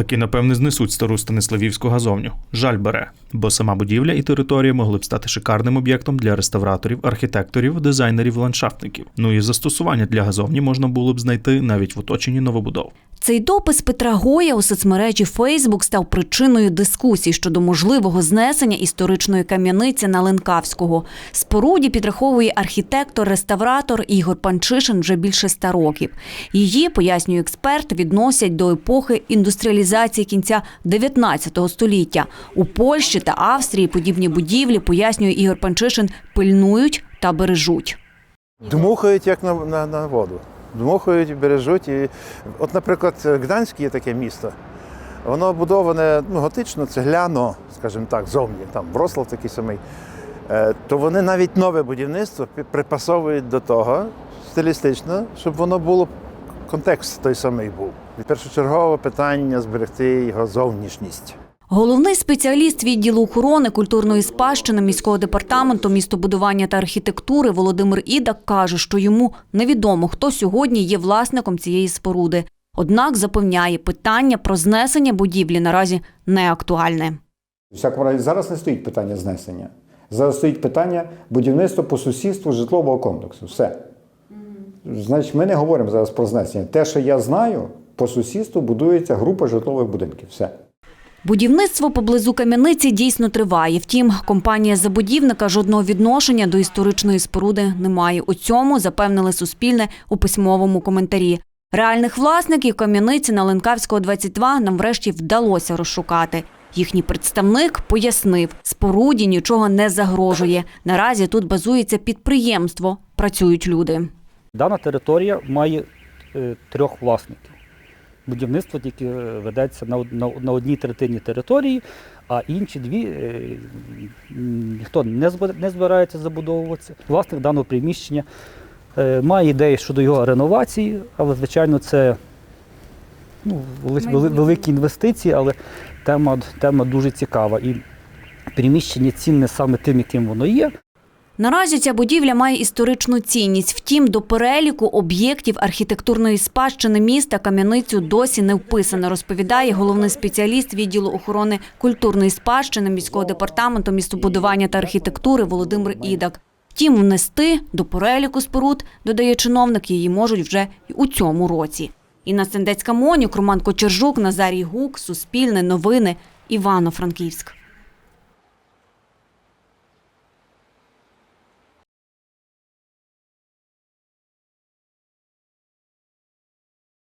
Таки, напевне, знесуть стару Станиславівську газовню. Жаль бере, бо сама будівля і територія могли б стати шикарним об'єктом для реставраторів, архітекторів, дизайнерів, ландшафтників. Ну і застосування для газовні можна було б знайти навіть в оточенні новобудов. Цей допис Петра Гоя у соцмережі Фейсбук став причиною дискусій щодо можливого знесення історичної кам'яниці на Ленкавського. Споруді підраховує архітектор-реставратор Ігор Панчишин вже більше ста років. Її, пояснює експерт, відносять до епохи індустріалізації кінця 19 століття. У Польщі та Австрії подібні будівлі, пояснює Ігор Панчишин, пильнують та бережуть. Дмухають як на, на, на воду. Дмухають, бережуть. І, от, наприклад, Гданськ є таке місто. Воно будоване ну, готично, цегляно, скажімо так, зовні, там Врослав такий самий. Е, то вони навіть нове будівництво припасовують до того стилістично, щоб воно було контекст той самий був. І першочергове питання зберегти його зовнішність. Головний спеціаліст відділу охорони культурної спадщини міського департаменту містобудування та архітектури Володимир Ідак каже, що йому невідомо, хто сьогодні є власником цієї споруди. Однак запевняє, питання про знесення будівлі наразі не актуальне. У всякому разі, зараз не стоїть питання знесення. Зараз стоїть питання будівництва по сусідству житлового комплексу. Все. Значить, ми не говоримо зараз про знесення. Те, що я знаю, по сусідству будується група житлових будинків. Все. Будівництво поблизу кам'яниці дійсно триває. Втім, компанія забудівника жодного відношення до історичної споруди не має. У цьому запевнили Суспільне у письмовому коментарі. Реальних власників кам'яниці на Ленкавського 22 нам врешті вдалося розшукати. Їхній представник пояснив, споруді нічого не загрожує. Наразі тут базується підприємство, працюють люди. Дана територія має е, трьох власників. Будівництво тільки е, ведеться на, на, на одній третині території, а інші дві е, ніхто не, не збирається забудовуватися. Власник даного приміщення е, має ідеї щодо його реновації, але, звичайно, це ну, вели- вели- великі інвестиції, але тема, тема дуже цікава. І приміщення цінне саме тим, яким воно є. Наразі ця будівля має історичну цінність. Втім, до переліку об'єктів архітектурної спадщини міста кам'яницю досі не вписано, розповідає головний спеціаліст відділу охорони культурної спадщини міського департаменту містобудування та архітектури Володимир Ідак. Втім, внести до переліку споруд, додає чиновник, її можуть вже й у цьому році. Інна Сендецька Монюк, Роман Кочержук, Назарій Гук, Суспільне, Новини, Івано-Франківськ.